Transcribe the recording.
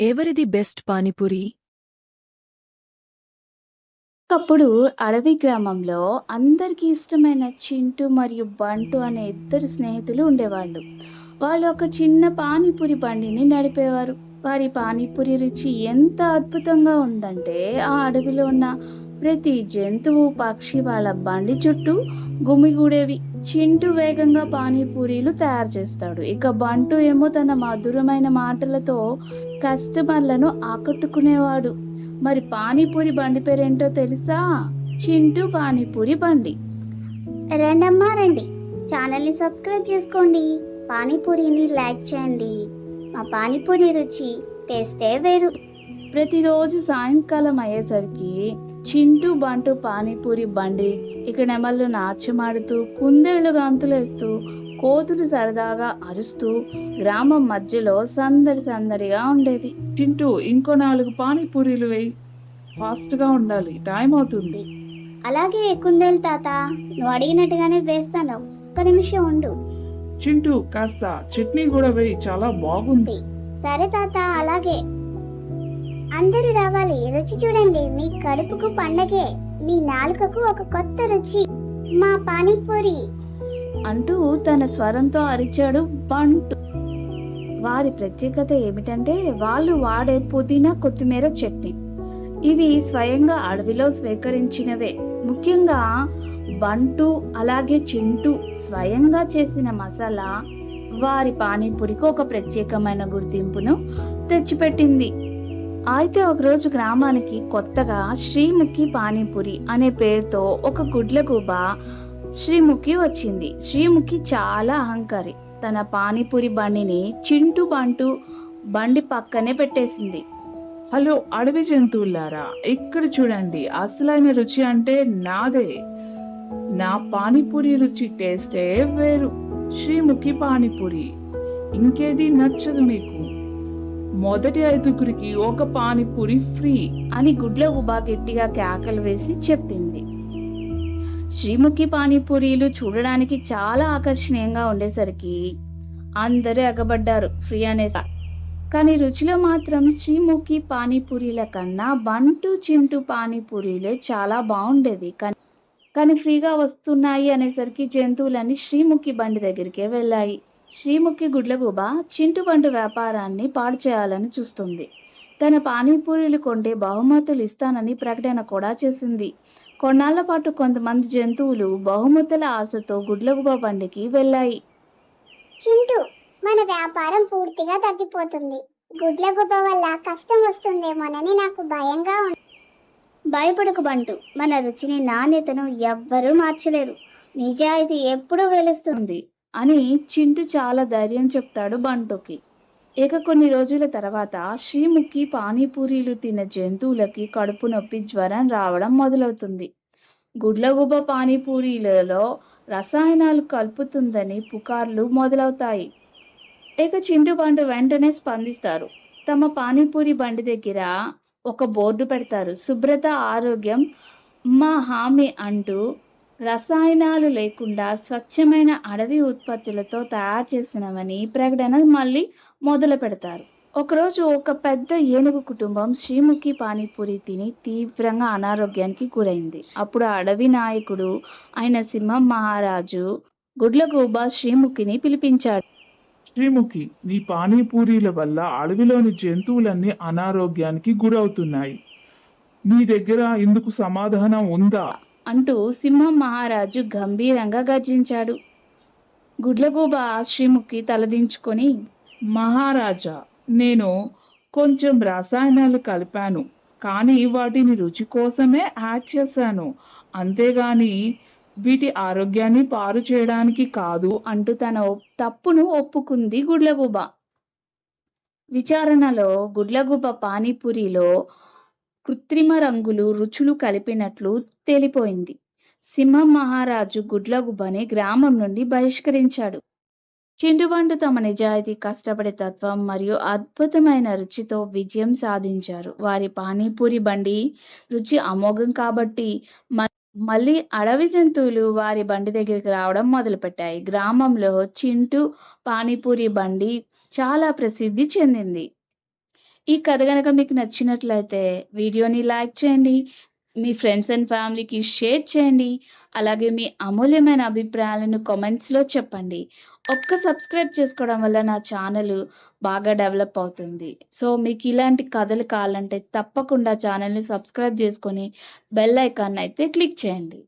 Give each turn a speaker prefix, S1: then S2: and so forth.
S1: ఎవరిది బెస్ట్ పానీపూరి?
S2: ఒకప్పుడు అడవి గ్రామంలో అందరికీ ఇష్టమైన చింటు మరియు బంటు అనే ఇద్దరు స్నేహితులు ఉండేవాళ్ళు. వాళ్ళు ఒక చిన్న పానీపూరి బండిని నడిపేవారు. వారి పానీపూరి రుచి ఎంత అద్భుతంగా ఉందంటే ఆ అడవిలో ఉన్న ప్రతి జంతువు పక్షి వాళ్ళ బండి చుట్టూ గుమిగూడేవి. చింటు వేగంగా పానీపూరీలు తయారు చేస్తాడు. ఇక బంటు ఏమో తన మధురమైన మాటలతో కస్టమర్లను ఆకట్టుకునేవాడు. మరి పానీపూరి బండి పేరేంటో తెలుసా? చింటూ పానీపూరి బండి.
S3: రండమ్మా రండి. ఛానల్ని సబ్స్క్రైబ్ చేసుకోండి. పానీపూరిని లైక్ చేయండి. మా పానీపూరి రుచి టేస్టే వేరు.
S2: ప్రతిరోజు సాయంకాలం అయ్యేసరికి చింటూ బంటు పానీపూరి బండి ఇక నెమళ్ళు నాట్యమాడుతూ కుందేళ్ళు గంతులేస్తూ కోతులు సరదాగా అరుస్తూ గ్రామం మధ్యలో సందడి సందడిగా ఉండేది.
S4: చింటూ ఇంకో నాలుగు పానీపూరీలు వేయి. ఫాస్ట్గా ఉండాలి టైం అవుతుంది.
S3: అలాగే కుందేలు తాత నువ్వు అడిగినట్టుగానే వేస్తాను ఒక్క నిమిషం ఉండు.
S4: చింటూ కాస్త చట్నీ కూడా వేయి చాలా బాగుంది.
S3: సరే తాత అలాగే. అందరూ రావాలి. రుచి చూడండి. మీ కడుపుకు పండగే. మీ నాలుకకు ఒక కొత్త రుచి. మా పానీపూరి.
S2: అంటూ తన స్వరంతో అరిచాడు బంటు. వారి ప్రత్యేకత ఏమిటంటే వాళ్ళు వాడే పుదీనా కొత్తిమీర చట్నీ. ఇవి స్వయంగా అడవిలో స్వీకరించినవే. ముఖ్యంగా బంటు అలాగే చింటూ స్వయంగా చేసిన మసాలా వారి పానీపూరికి ఒక ప్రత్యేకమైన గుర్తింపును తెచ్చిపెట్టింది. అయితే ఒకరోజు గ్రామానికి కొత్తగా శ్రీముఖి పానీపూరి అనే పేరుతో ఒక గుడ్లగూబ శ్రీముఖి వచ్చింది. శ్రీముఖి చాలా అహంకారి. తన పానీపూరి బండిని చింటూ బంటు బండి పక్కనే పెట్టేసింది.
S4: హలో అడవి జంతువులారా ఇక్కడ చూడండి అసలైన రుచి అంటే నాదే. నా పానీపూరి రుచి టేస్టే వేరు. శ్రీముఖి పానీపూరి ఇంకేది నచ్చదు మీకు. మొదటి ఐదుగురికి ఒక పానీపూరి ఫ్రీ
S2: అని గుడ్లగూబ గట్టిగా కేకలు వేసి చెప్పింది. శ్రీముఖి పానీపూరీలు చూడడానికి చాలా ఆకర్షణీయంగా ఉండేసరికి అందరూ ఎగబడ్డారు ఫ్రీ అనేసా. కానీ రుచిలో మాత్రం శ్రీముఖి పానీపూరీల కన్నా బంటు చింటూ పానీపూరీలే చాలా బాగుండేది. కానీ కానీ ఫ్రీగా వస్తున్నాయి అనేసరికి జంతువులన్నీ శ్రీముఖి బండి దగ్గరికే వెళ్ళాయి. శ్రీముఖి గుడ్లగూబ చింటు బంటు వ్యాపారాన్ని పాడు చేయాలని చూస్తుంది. తన పానీపూరీలు కొంటే బహుమతులు ఇస్తానని ప్రకటన కూడా చేసింది. కొన్నాళ్ళ పాటు కొంతమంది జంతువులు బహుమతుల ఆశతో గుడ్లగూబ బండికి వెళ్ళాయి.
S3: చింటూ మన వ్యాపారం పూర్తిగా తగ్గిపోతుంది. గుడ్ల గుబ్బ వల్ల కష్టం వస్తుందేమోనని నాకు భయంగా ఉంది భయపడకు బంటు. మన రుచిని నాణ్యతను ఎవ్వరూ మార్చలేరు. నిజాయితీ ఎప్పుడూ వెలుస్తుంది.
S2: అని చింటు చాలా ధైర్యం చెప్తాడు బంటుకి. ఇక కొన్ని రోజుల తర్వాత శ్రీముఖి పానీపూరీలు తిన్న జంతువులకి కడుపు నొప్పి జ్వరం రావడం మొదలవుతుంది. గుడ్లగుబ పానీపూరీలలో రసాయనాలు కలుపుతుందని పుకార్లు మొదలవుతాయి. ఇక చింటు బండు వెంటనే స్పందిస్తారు. తమ పానీపూరి బండి దగ్గర ఒక బోర్డు పెడతారు. శుభ్రత ఆరోగ్యం మా హామీ అంటూ రసాయనాలు లేకుండా స్వచ్ఛమైన అడవి ఉత్పత్తులతో తయారు చేసినవని ప్రకటన మళ్ళీ మొదలు పెడతారు. ఒకరోజు ఒక పెద్ద ఏనుగు కుటుంబం శ్రీముఖి పానీపూరి తిని తీవ్రంగా అనారోగ్యానికి గురైంది. అప్పుడు అడవి నాయకుడు అయిన సింహం మహారాజు గుడ్లగూబ శ్రీముఖిని పిలిపించాడు.
S4: శ్రీముఖి నీ పానీపూరీల వల్ల అడవిలోని జంతువులన్నీ అనారోగ్యానికి గురవుతున్నాయి. నీ దగ్గర ఇందుకు సమాధానం ఉందా?
S2: అంటూ సింహం మహారాజు గంభీరంగా గర్జించాడు. గుడ్లగూబ శ్రీముఖి తలదించుకొని
S4: మహారాజా నేను కొంచెం రసాయనాలు కలిపాను కానీ వాటిని రుచి కోసమే యాడ్ చేశాను. అంతేగాని వీటి ఆరోగ్యాన్ని పాడు చేయడానికి కాదు
S2: అంటూ తన తప్పును ఒప్పుకుంది గుడ్లగూబ. విచారణలో గుడ్లగూబ పానీపూరిలో కృత్రిమ రంగులు రుచులు కలిపినట్లు తేలిపోయింది. సింహం మహారాజు గుడ్లగూబని గ్రామం నుండి బహిష్కరించాడు. చిండుబండు తమ నిజాయితీ కష్టపడే తత్వం మరియు అద్భుతమైన రుచితో విజయం సాధించారు. వారి పానీపూరి బండి రుచి అమోఘం కాబట్టి మ- మళ్ళీ అడవి జంతువులు వారి బండి దగ్గరికి రావడం మొదలుపెట్టాయి. గ్రామంలో చింటూ పానీపూరి బండి చాలా ప్రసిద్ధి చెందింది. ఈ కథ గనక మీకు నచ్చినట్లయితే వీడియోని లైక్ చేయండి మీ ఫ్రెండ్స్ అండ్ ఫ్యామిలీకి షేర్ చేయండి అలాగే మీ అమూల్యమైన అభిప్రాయాలను కామెంట్స్లో చెప్పండి. ఒక్క సబ్స్క్రైబ్ చేసుకోవడం వల్ల నా ఛానల్ బాగా డెవలప్ అవుతుంది. సో మీకు ఇలాంటి కథలు కావాలంటే తప్పకుండా ఛానల్ని సబ్స్క్రైబ్ చేసుకొని బెల్ ఐకాన్ అయితే క్లిక్ చేయండి.